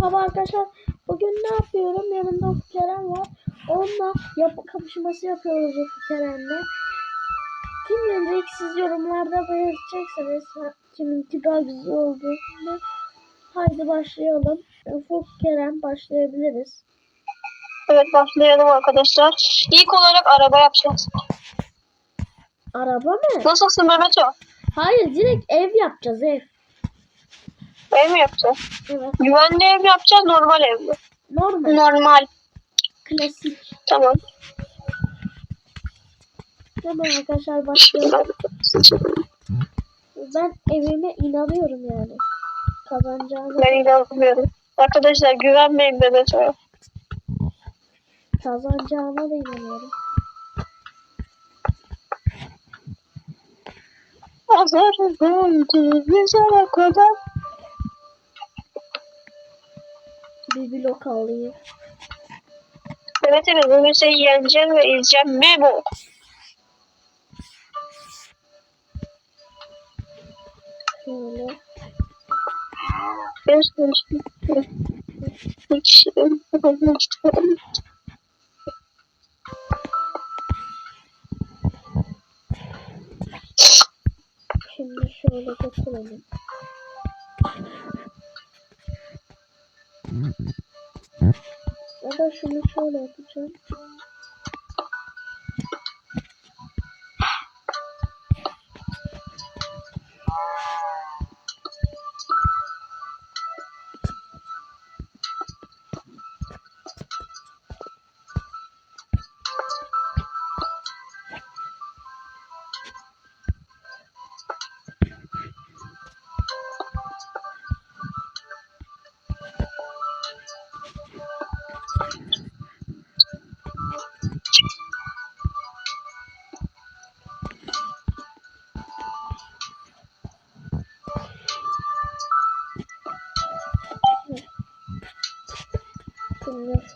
Merhaba arkadaşlar. Bugün ne yapıyorum? Yanımda Ufuk Eren var. Onunla yapı kapışması yapıyoruz Ufuk Eren'le. Kim yenecek siz yorumlarda belirteceksiniz. Kiminki daha güzel olduğunu. Haydi başlayalım. Ufuk Eren başlayabiliriz. Evet başlayalım arkadaşlar. İlk olarak araba yapacağız. Araba mı? Nasılsın Mehmet o? Hayır direkt ev yapacağız ev. Ev mi yapacağız? Evet. Güvenli ev mi yapacağız normal ev mi? Normal. Normal. Klasik. Tamam. Tamam arkadaşlar başlayalım. Ben evime inanıyorum yani. Kazanacağına, Ben inanmıyorum. Arkadaşlar güvenmeyin Mehmet o. kazanacağıma da inanıyorum. Hazırım güzel kadar. Bir blok alayım. Mehmet Ali bugün seni yeneceğim ve izleyeceğim Memo. Şöyle. Ben konuştum. Hiç Şimdi şöyle götürelim. Ya da şunu şöyle yapacağım.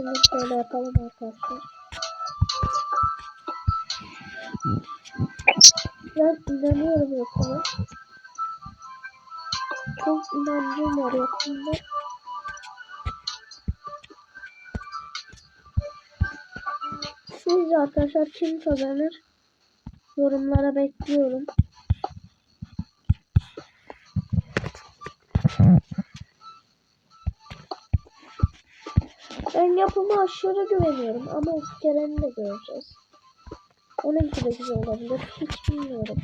Şimdi şöyle yapalım arkadaşlar. Ben inanıyorum yapıma. Çok inancım var yapımda. Sizce arkadaşlar kim kazanır? Yorumlara bekliyorum. Ben yapıma aşırı güveniyorum ama Ufkeren'i de göreceğiz. Onunki de güzel olabilir. Hiç bilmiyorum.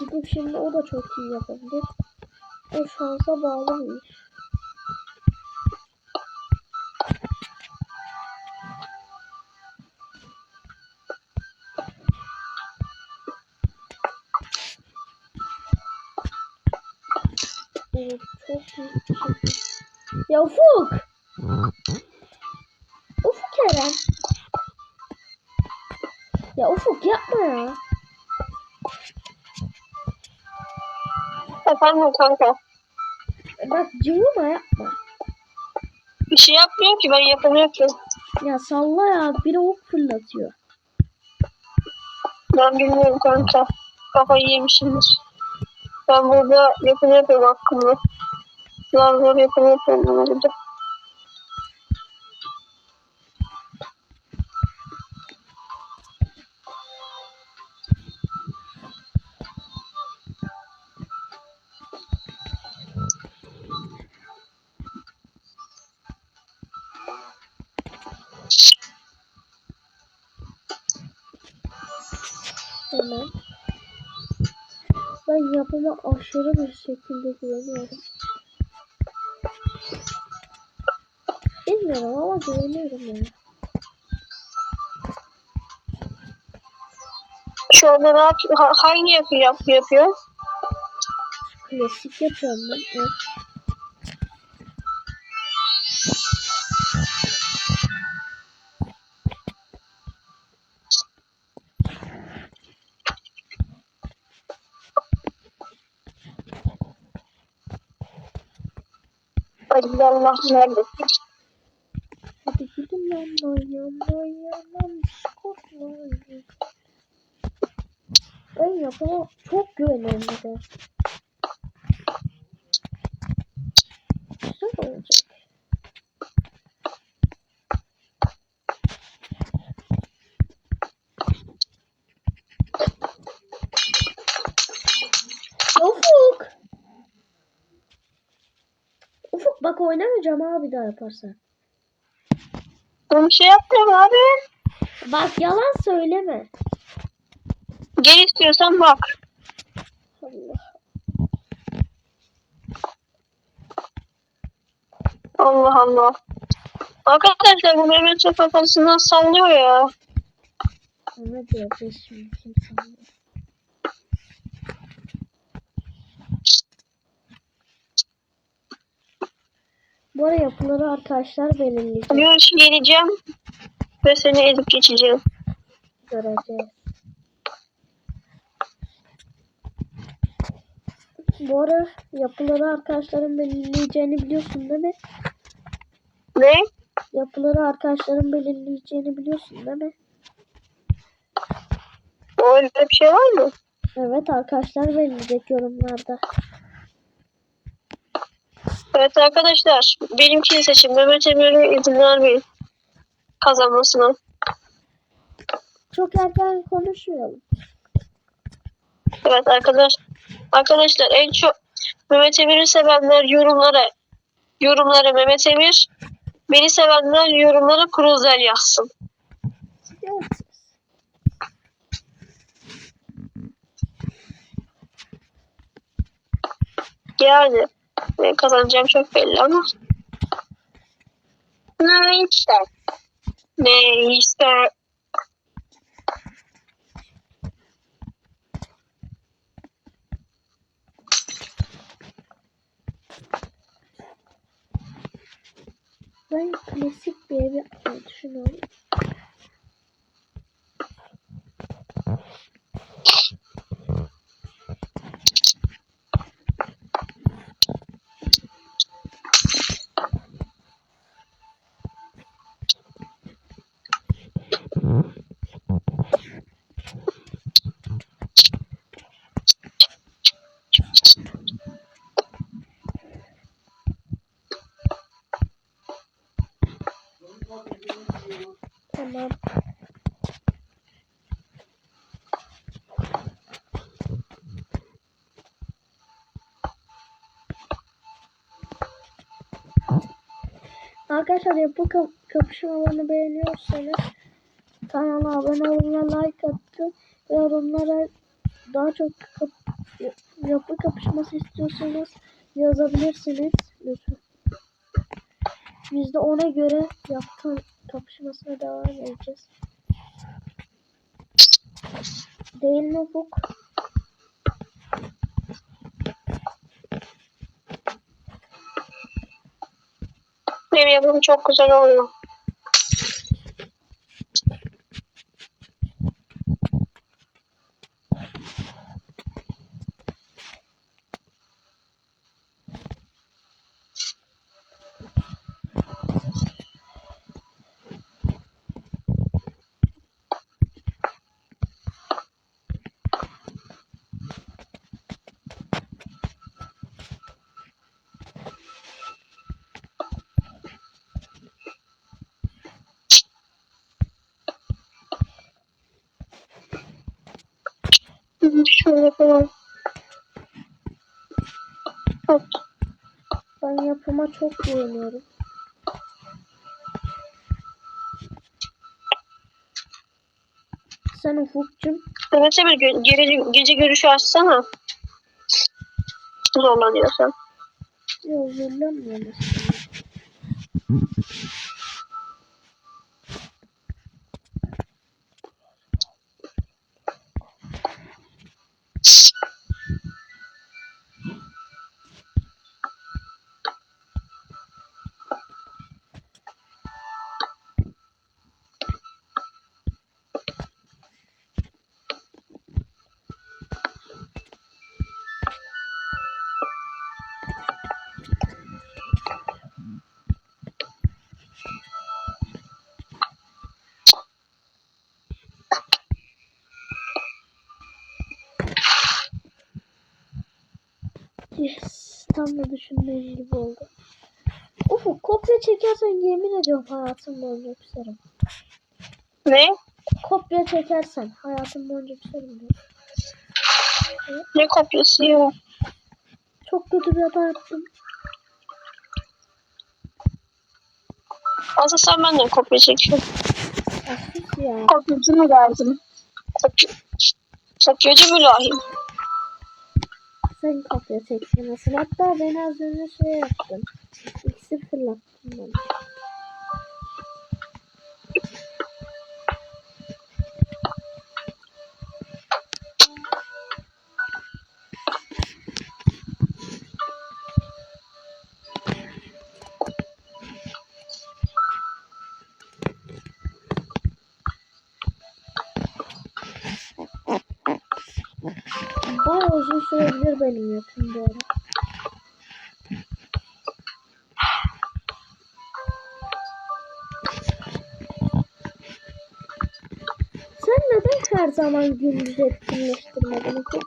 Gidip şimdi o da çok iyi yapabilir. O şansa bağlı bir iş. Ya Ufuk! Ufuk Eren. Ya Ufuk yapma ya. Efendim kanka. Bak cıvıma yapma. Bir şey yapmıyor ki ben yapamıyorum ki. Ya salla ya biri ok fırlatıyor. Ben bilmiyorum kanka. Kafayı yemişimdir. Ben burada yapım yapıyorum hakkımda. Zor zor yapım yapıyorum. Hemen. Ben yapıma aşırı bir şekilde güveniyorum. Bilmiyorum ama güveniyorum yani. Şu anda ne yapıyor? Ha- hangi yapı yap yapıyor? Klasik yapıyorum ben. Evet. Allah neredesin? Yaman yaman yaman Skotland. Ben yapamam. Çok güvenli de. Güzel olacak. Ufuk! Ufuk bak oynamayacağım abi daha yaparsan. Ben bir şey yapmıyorum abi. Bak yalan söyleme. Gel istiyorsan bak. Allah. Allah Allah. Arkadaşlar bu Mehmet Çok kafasından sallıyor ya. Ne diyeceğiz şimdi kim? Bu ara yapıları arkadaşlar belirleyecek. Görüş geleceğim ve seni ezip geçeceğim. Göreceğiz. Bu ara yapıları arkadaşların belirleyeceğini biliyorsun değil mi? Ne? Yapıları arkadaşların belirleyeceğini biliyorsun değil mi? Öyle bir şey var mı? Evet arkadaşlar belirleyecek yorumlarda. Evet arkadaşlar benimkini seçin. Mehmet Emir'e izin vermeyin kazanmasına. Çok erken konuşmayalım. Evet arkadaş arkadaşlar en çok Mehmet Emir'i sevenler yorumlara yorumlara Mehmet Emir beni sevenler yorumlara Cruzel yazsın. Evet. Yani e, kazanacağım çok belli ama. Neyse. Neyse. Ben klasik bir ev yapmayı düşünüyorum. Arkadaşlar yapı kap kapışmalarını beğeniyorsanız kanala abone olun like atın ve yorumlara daha çok kap yapı kapışması istiyorsanız yazabilirsiniz lütfen. Biz de ona göre yapı kapışmasına devam edeceğiz. Değil mi Ufuk? Benim yapım çok güzel oluyor. Şöyle. Hop. Ben yapıma çok güveniyorum. Sen Ufuk'cum Emir gö- gece, gece görüşü açsana. Zorlanıyorsan. yok zorlanmıyor tam da düşündüğüm gibi oldu. Ufuk kopya çekersen yemin ediyorum hayatım boyunca küserim. Ne? Kopya çekersen hayatım boyunca küserim diyor. Ne kopyası ya? Çok kötü bir hata yaptım. Aslında sen benden kopya çekiyorsun. Kopyacı mı? Kopya. Kopyacı mülahim. Sen kopya çekmesin. Hatta ben az önce şey yaptım. İksir fırlattım ben. Sürebilir benim yapım bu ara. Sen neden her zaman gündüz etkinleştirmedin ki?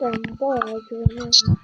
Ben bayağı güveniyorum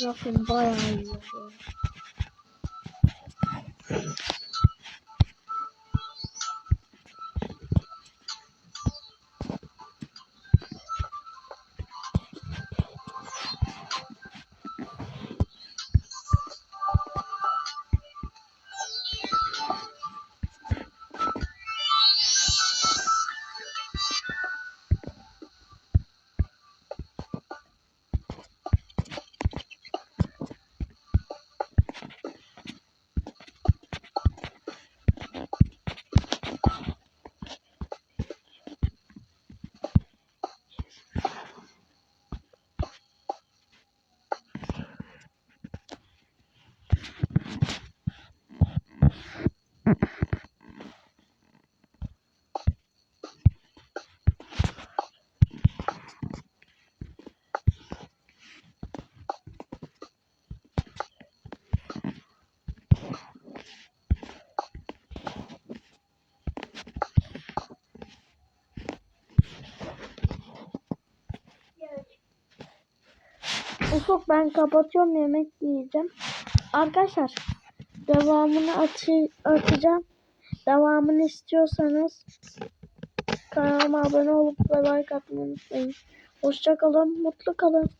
Benim yapım bayağı iyi oluyor. Ufuk ben kapatıyorum yemek yiyeceğim. Arkadaşlar devamını açı atacağım. Devamını istiyorsanız kanalıma abone olup ve like atmayı unutmayın. Hoşça kalın, mutlu kalın.